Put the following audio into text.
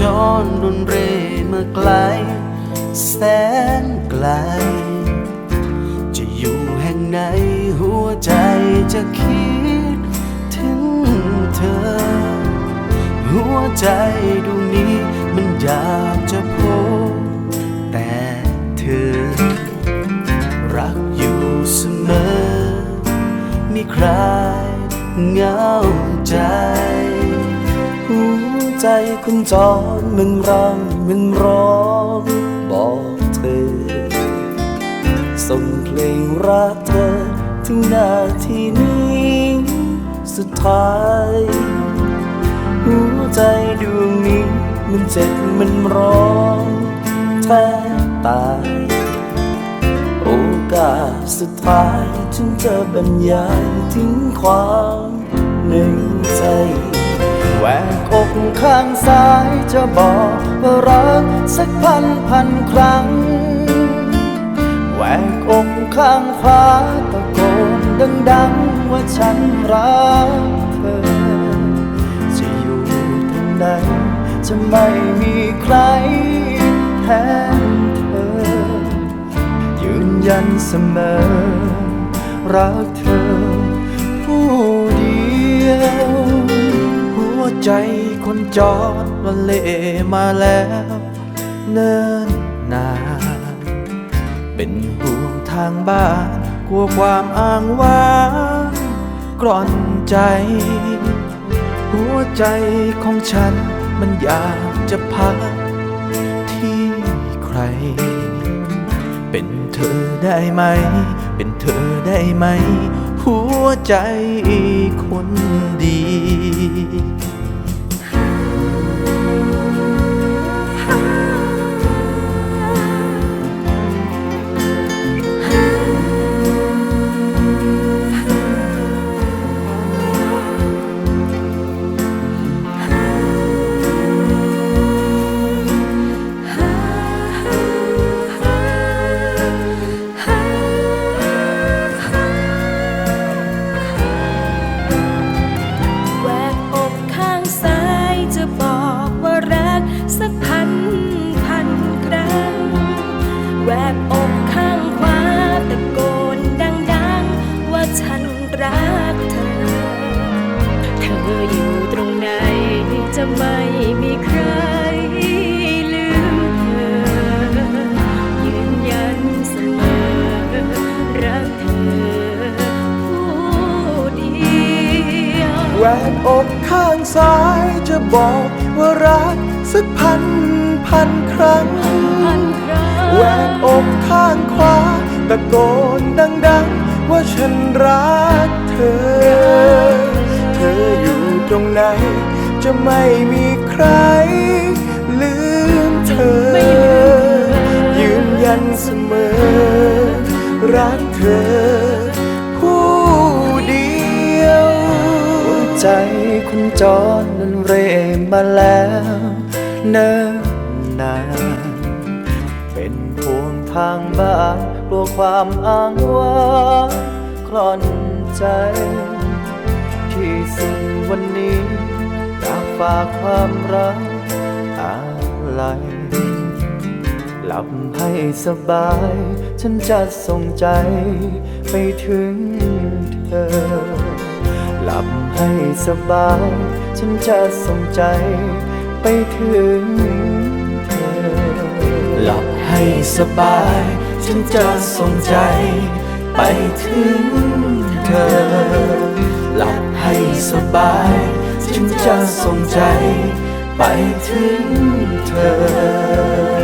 จรรุนเรมาไกล แสนไกล จะอยู่แห่งไหนหัวใจจะคิดถึงเธอ หัวใจดวงนี้มันอยากจะพบแต่เธอ รักอยู่เสมอ มีใครเหงาใจ ใจคุณจรมันรังมันร้องบอกเธอ ส่งเพลงรักเธอถึงนาทีนี้สุดท้าย หัวใจดวงนี้มันเจ็บมันร้องแทบตายโอกาสสุดท้ายฉันจะบรรยายถึงความ แหวกอกข้างซ้ายจะบอกว่ารักสักพันพันครั้ง แหวกอกข้างขวาตะโกนดังๆว่าฉันรักเธอ จะอยู่ตรงไหนจะไม่มีใครแทนเธอ ยืนยันเสมอรักเธอ ใจคนจอดวันเละมาแล้วเนิ่นนาน เป็นห่วงทางบ้านกลัวความอ้างว้างกร่อนใจ หัวใจของฉันมันอยากจะพักที่ใคร เป็นเธอได้ไหม เป็นเธอได้ไหม หัวใจคนดี แหวกอกข้างขวาตะโกนดังๆ ว่าฉันรักเธอ เธออยู่ตรงไหนจะไม่มีใครลืมเธอ ยืนยันเสมอรักเธอผู้เดียวแหวกอกข้างซ้ายจะบอกว่ารักสักพันพันครั้งพันครั้ง ตะโกนดังๆ ว่าฉันรักเธอ เธออยู่ตรงไหน จะไม่มีใคร ลืมเธอไม่ลืมยืนยันเสมอ รักเธอ ผู้เดียวหัวใจคุณจรนั้นเรมาแล้วเนิ่น ทางบ้านกลัวความอ้างว้างคลอนใจ ที่สุดวันนี้อยากฝากความรักอะไรหลับให้สบาย ฉันจะส่งใจไปถึงเธอ หลับให้สบาย ฉันจะส่งใจไปถึง ให้สบาย ฉันจะส่งใจ ไปถึงเธอ หลับให้สบาย ฉันจะส่งใจ ไปถึงเธอ